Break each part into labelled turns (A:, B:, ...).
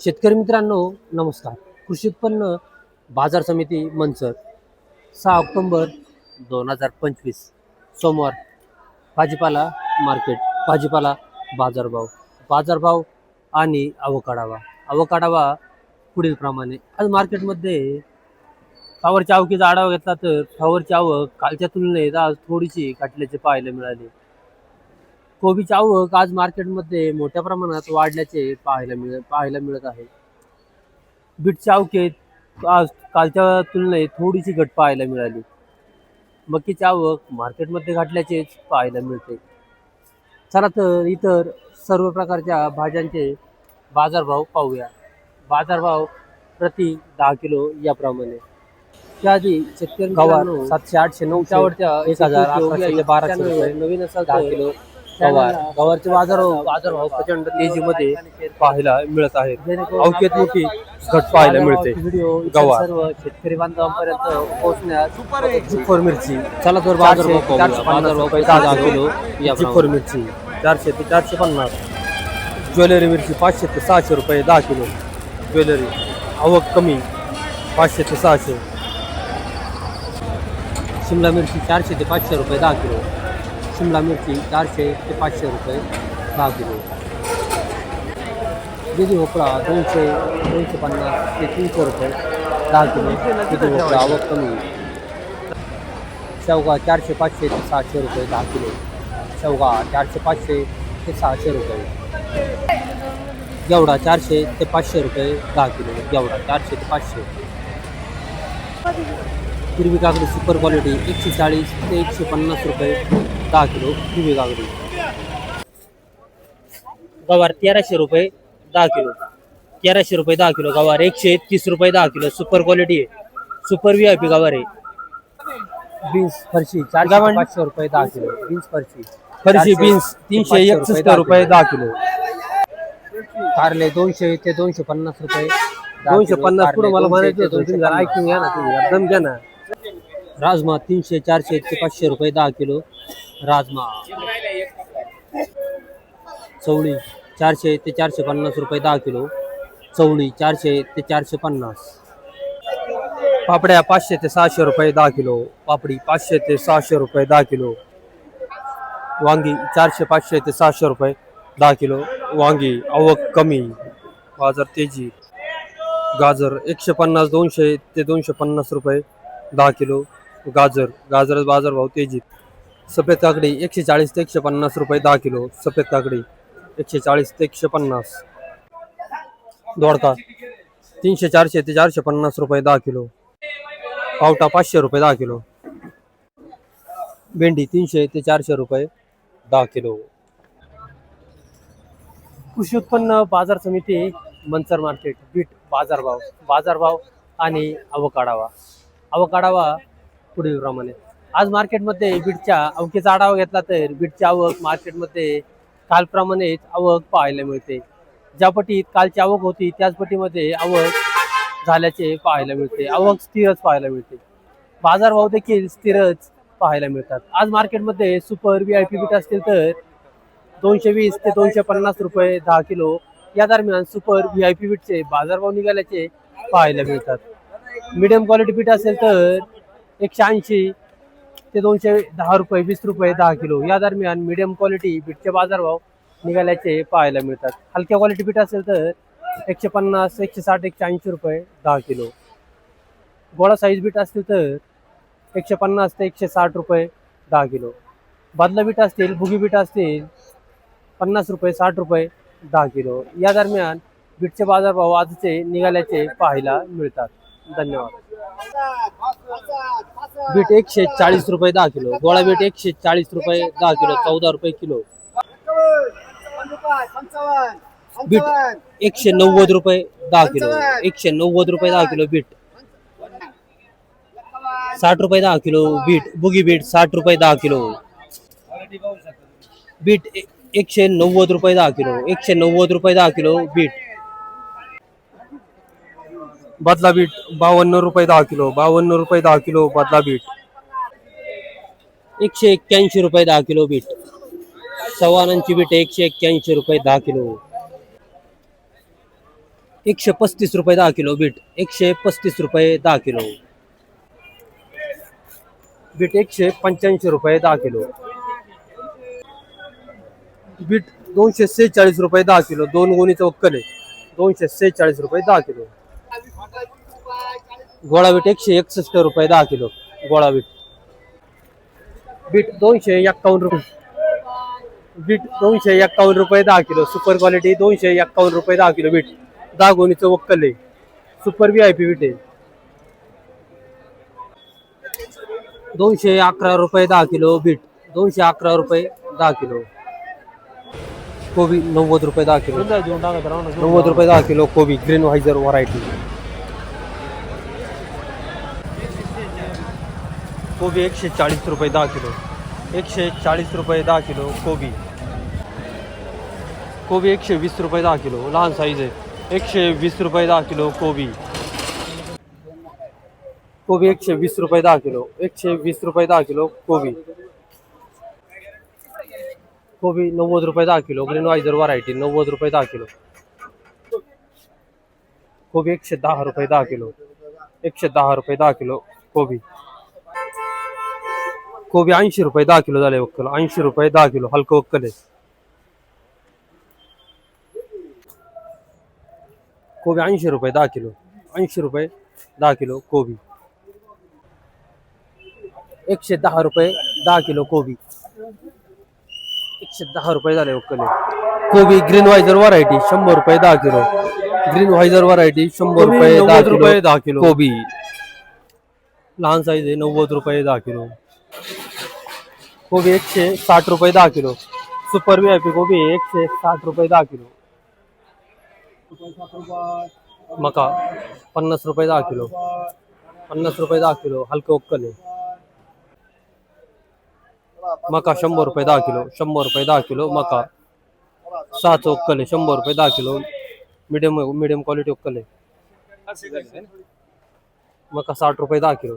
A: शेतकरी मित्रांनो नमस्कार. कृषी उत्पन्न बाजार समिती मनसर सहा ऑक्टोंबर दोन हजार पंचवीस सोमवार भाजीपाला मार्केट भाजीपाला बाजारभाव बाजारभाव आणि अवकाढावा. अवकाढावा पुढीलप्रमाणे आज मार्केटमध्ये फ्लावरच्या आवकीचा आढावा घेतला तर फ्लावरची आवक कालच्या तुलनेत आज थोडीशी घटल्याचे पाहायला मिळाले. कोबीची आवक आज मार्केटमध्ये मोठ्या प्रमाणात वाढल्याचे पाहायला मिळ पाहायला मिळत आहे. बीटच्या आवकेत आज कालच्या तुलनेत थोडीशी घट पाहायला मिळाली. मकीची आवक मार्केटमध्ये घटल्याचेच पाहायला मिळते. चला तर इतर सर्व प्रकारच्या भाज्यांचे बाजारभाव पाहूया. बाजारभाव प्रति दहा किलो याप्रमाणे. त्याआधी शेतकरी
B: सातशे आठशे नऊशे
A: आवडत्या
B: एक हजार बाराशे रुपये.
A: नवीन असाल
B: दहा किलो.
A: गवार
B: गवार
A: गवारचे बाजार बाजारभाव प्रचंड तेजीमध्ये पाहायला मिळत आहेत अवकेत मोठी घट पाहायला मिळते. गवार.
B: सर्व शेतकरी बांधवांपर्यंत पोहोचण्यास
A: चिप्पोर मिरची. चला तर
B: पन्नास
A: बाजारभाव
B: रुपये
A: दहा
B: दहा
A: किलो
B: या
A: चिप्पोर मिरची. चारशे ते चारशे पन्नास. ज्वेलरी मिरची पाचशे ते सहाशे रुपये दहा किलो. ज्वेलरी. आवक कमी पाचशे ते सहाशे. शिमला मिरची चारशे ते पाचशे रुपये दहा किलो. शिमला मिरची चारशे ते पाचशे रुपये दहा किलो दुधी भोपळा दोनशे दोनशे पन्नास ते तीनशे रुपये दहा किलो दुधी भोपळा आवक कमी. शेवगा चारशे पाचशे ते सहाशे रुपये दहा किलो शेवगा चारशे पाचशे ते सहाशे रुपये. गेवडा चारशे ते पाचशे रुपये दहा किलो गेवडा चारशे ते पाचशे. हिरवी काकडी सुपर क्वालिटी एकशे चाळीस ते एकशे पन्नास रुपये दहा किलो गवार तेराशे रुपये दहा किलो. तेराशे रुपये दहा किलो गवार. एकशे तीस रुपये दहा किलो. सुपर क्वालिटी आहे. सुपर व्ही आय पी गवार आहे. बीन्स फरशी चारशे ते पाचशे रुपये दहा किलो. बीन्स फरशी. फरशी बीन्स तीनशे एकसष्ट रुपये दहा किलो. कारले दोनशे ते दोनशे पन्नास रुपये. दोनशे पन्नास पुढे मला म्हणायचं होतं तुम्ही जरा ऐकून घ्या ना तुम्ही एकदम घ्या ना. राजमा तीनशे चारशे ते पाचशे रुपये दहा किलो. राजमा. चवळी चारशे ते चारशे पन्नास रुपये दहा किलो. चवळी चारशे ते चारशे पन्नास. पापड्या पाचशे ते सहाशे रुपये दहा किलो. पापडी पाचशे ते सहाशे रुपये दहा किलो. वांगी चारशे पाचशे ते सहाशे रुपये दहा किलो. वांगी आवक कमी. बाजार तेजी. गाजर एकशे पन्नास दोनशे ते दोनशे पन्नास रुपये दहा किलो. गाजर गाजर बाजारभाव तेजीत. सफेद काकडी एकशे चाळीस ते एकशे पन्नास रुपये दहा किलो सफेद काकडी एकशे चाळीस ते एकशे पन्नास. दोडका तीनशे चारशे ते चारशे पन्नास रुपये दहा किलो. पावटा पाचशे रुपये दहा किलो. भेंडी तीनशे ते चारशे रुपये दहा किलो. कृषी उत्पन्न बाजार समिती मनसर मार्केट बीट बाजारभाव बाजारभाव आणि अवकाढावा. अवकाढावा पुढील प्रमाणे. आज मार्केटमध्ये बीटच्या अवकेचा आढावा घेतला तर बीटची आवक मार्केटमध्ये कालप्रमाणेच आवक पाहायला मिळते. ज्या पटीत कालची आवक होती त्याच पटीमध्ये आवक झाल्याचे पाहायला मिळते. आवक स्थिरच पाहायला मिळते. बाजारभाव देखील स्थिरच पाहायला मिळतात. आज मार्केटमध्ये super V I P beet असतील तर दोनशे वीस ते दोनशे पन्नास रुपये दहा किलो या दरम्यान सुपर व्ही आय पी बीटचे बाजारभाव निघाल्याचे पाहायला मिळतात. मिडियम क्वालिटी बीट असेल तर एकशे ऐंशी ते दोनशे दहा रुपये वीस रुपये दहा किलो. या दरम्यान मिडियम क्वालिटी बीटचे बाजारभाव निघाल्याचे पाहायला मिळतात. हलक्या क्वालिटी बीट असेल तर एकशे पन्नास एकशे साठ एकशे ऐंशी रुपये दहा किलो. गोळा साईज बीट असतील तर एकशे पन्नास ते एकशे साठ रुपये दहा किलो. बादला बीट असतील भुगी बीट असतील पन्नास रुपये साठ रुपये दहा किलो. या दरम्यान बीटचे बाजारभाव आजचे निघाल्याचे पाहायला मिळतात. धन्यवाद. बीट एकशे चाळीस रुपये दहा किलो. गोळा बीट एकशे चाळीस रुपये दहा किलो चौदा रुपये किलो. बीट एकशे नव्वद रुपये दहा किलो. एकशे नव्वद रुपये दहा किलो बीट. साठ रुपये दहा किलो बीट बुगी बीट साठ रुपये दहा किलो. बीट एकशे नव्वद रुपये दहा किलो एकशे नव्वद रुपये दहा किलो बीट. बदला बीट बावन्न रुपये दहा किलो बावन्न रुपये दहा किलो बदला बीट. एकशे एक्क्याऐंशी रुपये दहा किलो बीट. सवानांची बीट एकशे एक्क्याऐंशी रुपये दहा किलो. एकशे पस्तीस रुपये दहा किलो बीट एकशे पस्तीस रुपये दहा किलो. बीट एकशे पंच्याऐंशी रुपये दहा किलो. बीट दोनशे सेहेचाळीस रुपये दहा किलो दोन गोणीचं वक्कल आहे. दोनशे सेहेचाळीस रुपये दहा किलो. गोळा बीट एकशे एकसष्ट रुपये दहा किलो. गोळा बीट बीट दोनशे एक्कावन्न रुपये. बीट दोनशे एक्कावन्न रुपये दहा किलो. सुपर क्वालिटी दोनशे एक्कावन्न रुपये दहा किलो बीट. दहा गोणीचं वक्कल आहे. Super V I P beet आहे. दोनशे अकरा रुपये दहा किलो बीट. दोनशे अकरा रुपये दहा किलो. कोबी नव्वद रुपये दहा किलो. नव्वद रुपये दहा किलो कोबी. ग्रीन व्हायझर व्हरायटी कोबी एकशे चाळीस रुपये दहा किलो एकशे चाळीस रुपये दहा किलो कोबी कोबी एकशे वीस रुपये दहा किलो लहान साईज आहे एकशे वीस रुपये दहा किलो कोबी कोबी एकशे वीस रुपये दहा किलो एकशे वीस रुपये दहा किलो कोबी कोबी नव्वद रुपये दहा किलो ग्रीन वायझर व्हरायटी नव्वद रुपये दहा किलो कोबी एकशे दहा रुपये दहा किलो एकशे दहा रुपये दहा किलो कोबी कोबी ऐंशी रुपये दहा किलो झाले वक्कल. ऐंशी रुपये दहा किलो. हलकं वक्कल आहे. कोबी ऐंशी रुपये दहा किलो. ऐंशी रुपये दहा किलो कोबी. एकशे दहा रुपये दहा किलो कोबी. एकशे दहा रुपये झाले वक्कल. कोबी ग्रीन व्हायझर व्हरायटी शंभर रुपये दहा किलो. ग्रीन व्हायझर व्हरायटी शंभर रुपये दहा रुपये दहा किलो. कोबी. लहान साईज आहे नव्वद रुपये दहा किलो. कोबी एकशे साठ रुपये दहा kilo. Super V I P कोबी एकशे साठ रुपये दहा किलो. मका पन्नास रुपये दहा किलो. पन्नास रुपये दहा किलो. हलकं उक्कल मका शंभर रुपये दहा किलो. शंभर रुपये दहा किलो. मका सहाचं उक्कल आहे शंभर रुपये दहा किलो. मिडियम मिडियम क्वालिटी उक्कल मका साठ रुपये दहा किलो.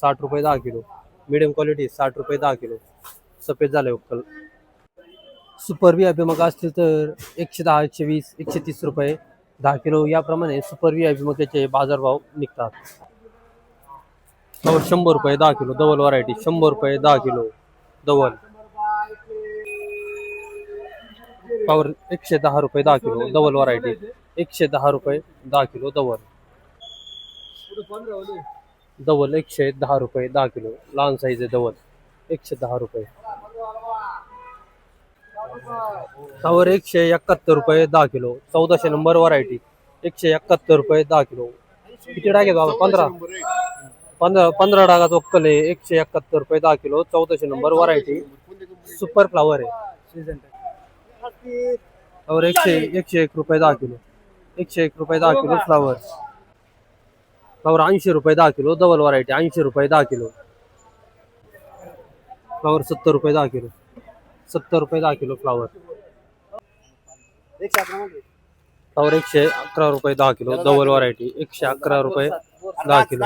A: साठ रुपये दहा किलो. मीडियम क्वालिटी साठ रुपये दहा किलो. सफेद झाले उक्कल. सुपर व्ही आय पी असतील तर एकशे दहा एकशे वीस एकशे तीस रुपये दहा किलो. याप्रमाणे सुपर व्ही आय पी मक्याचे बाजारभाव निघतात. त्यावर शंभर रुपये दहा किलो. डबल व्हरायटी शंभर रुपये दहा किलो. डबल पावर एकशे दहा रुपये दहा किलो. डबल व्हरायटी एकशे दहा रुपये दहा किलो. डबल डबल एकशे दहा रुपये दहा किलो. लहान साईज आहे डबल. एकशे दहा रुपये. त्यावर एकशे एकाहत्तर रुपये दहा किलो. चौदाशे नंबर व्हरायटी एकशे एकाहत्तर रुपये दहा किलो. किती डाग आहे बाबा? पंधरा. पंधरा पंधरा डागाचा वक्कल आहे. एकशे एकाहत्तर रुपये दहा किलो. चौदाशे नंबर व्हरायटी सुपर फ्लावर आहे. त्यावर एकशे एकशे एक रुपये दहा किलो. एकशे एक रुपये दहा किलो फ्लावर फ्लावर ऐंशी रुपये दहा किलो डबल व्हरायटी ऐंशी रुपये दहा किलो फ्लावर सत्तर रुपये दहा किलो सत्तर रुपये दहा किलो फ्लावर फ्लावर एकशे अकरा रुपये दहा किलो डबल व्हरायटी एकशे अकरा रुपये दहा किलो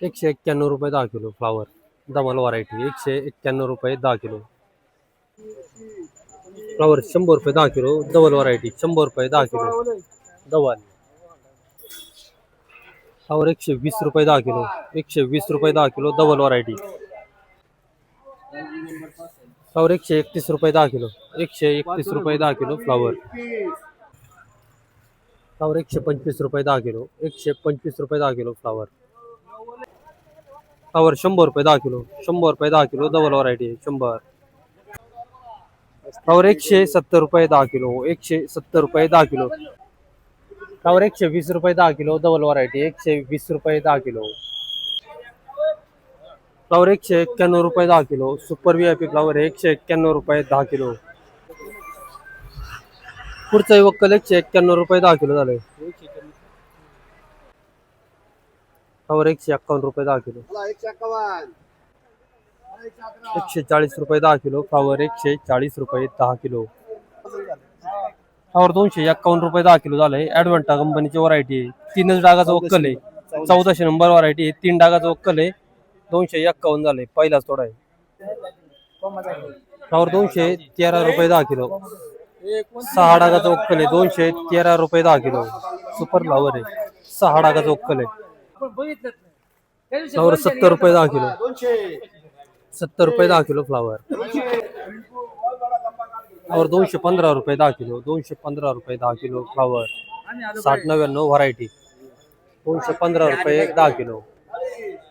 A: एकशे एक्क्याण्णव रुपये दहा किलो फ्लावर डबल व्हरायटी एकशे एक्क्याण्णव रुपये दहा किलो फ्लावर शंभर रुपये दहा किलो डबल व्हरायटी शंभर रुपये दहा किलो डबल और एकशे वीस रुपये दहा किलो एकशे वीस रुपये दहा किलो डबल व्हरायटी फ्लावर एकशे एकतीस रुपये दहा किलो एकशे एकतीस रुपये दहा किलो फ्लावर फ्लावर एकशे पंचवीस रुपये दहा किलो एकशे पंचवीस रुपये दहा किलो फ्लावर फ्लावर शंभर रुपये दहा किलो शंभर रुपये दहा किलो डबल व्हरायटी शंभर फ्लावर एकशे सत्तर रुपये दहा किलो एकशे सत्तर रुपये दहा किलो कावर एकशे वीस रुपये दहा किलो डबल व्हरायटी एकशे वीस रुपये दहा किलो. फ्लावर एकशे एक्क्याण्णव रुपये दहा kilo. Super V I P flower एकशे एक्क्याण्णव रुपये दहा किलो. पुढचं वक्कल एकशे एक्क्याण्णव रुपये दहा किलो झालंय. फ्लावर एकशे एक्कावन्न रुपये दहा किलो. एकशे चाळीस रुपये दहा किलो. फ्लावर एकशे चाळीस रुपये दहा किलो. फ्लावर दोनशे एक्कावन्न रुपये दहा किलो झालंय. ऍडव्हान्टा कंपनीची व्हरायटी आहे. तीनच डागाचं वक्कल आहे. चौदाशे नंबर व्हरायटी आहे. तीन डागाचं वक्कल आहे. दोनशे एक्कावन्न झाले पहिलाच थोडा आहे. फ्लावर दोनशे तेरा रुपये दहा किलो. सहा डागाचा उक्कल आहे. दोनशे तेरा रुपये दहा किलो. सुपर फ्लावर आहे. सहा डागाचा उक्कल आहे. फ्लावर सत्तर रुपये दहा किलो. सत्तर रुपये दहा किलो फ्लावर फ्लावर दोनशे पंधरा रुपये दहा किलो दोनशे पंधरा रुपये दहा किलो फ्लावर साठ नव्याण्णव व्हरायटी दोनशे पंधरा रुपये दहा किलो।